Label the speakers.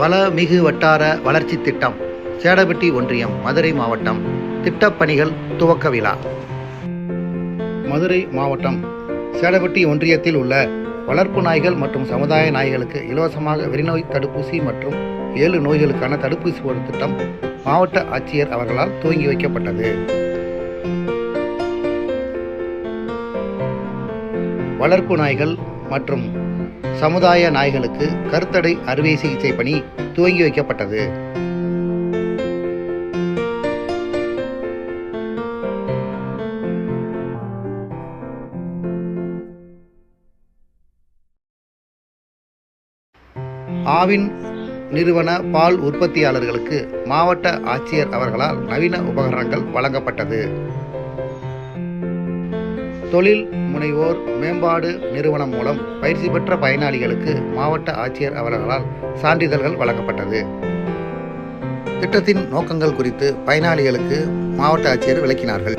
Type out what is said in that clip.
Speaker 1: வளமிகு வட்டார வளர்ச்சி திட்டம் சேடபட்டி ஒன்றியம் மதுரை மாவட்டம். திட்டப்பணிகள் துவக்க விழா. மதுரை மாவட்டம் சேடபட்டி ஒன்றியத்தில் உள்ள வளர்ப்பு நாய்கள் மற்றும் சமுதாய நாய்களுக்கு இலவசமாக வெறிநோய் தடுப்பூசி மற்றும் ஏழு நோய்களுக்கான தடுப்பூசி போடும் திட்டம் மாவட்ட ஆட்சியர் அவர்களால் துவங்கி வைக்கப்பட்டது. வளர்ப்பு நாய்கள் மற்றும் சமுதாய நாய்களுக்கு கருத்தடை அறுவை சிகிச்சை பணி துவங்கி வைக்கப்பட்டது. ஆவின் நிறுவன பால் உற்பத்தியாளர்களுக்கு மாவட்ட ஆட்சியர் அவர்களால் நவீன உபகரணங்கள் வழங்கப்பட்டது. தொழில் முனைவோர் மேம்பாடு நிறுவனம் மூலம் பயிற்சி பெற்ற பயனாளிகளுக்கு மாவட்ட ஆட்சியர் அவர்களால் சான்றிதழ்கள் வழங்கப்பட்டது. திட்டத்தின் நோக்கங்கள் குறித்து பயனாளிகளுக்கு மாவட்ட ஆட்சியர் விளக்கினார்கள்.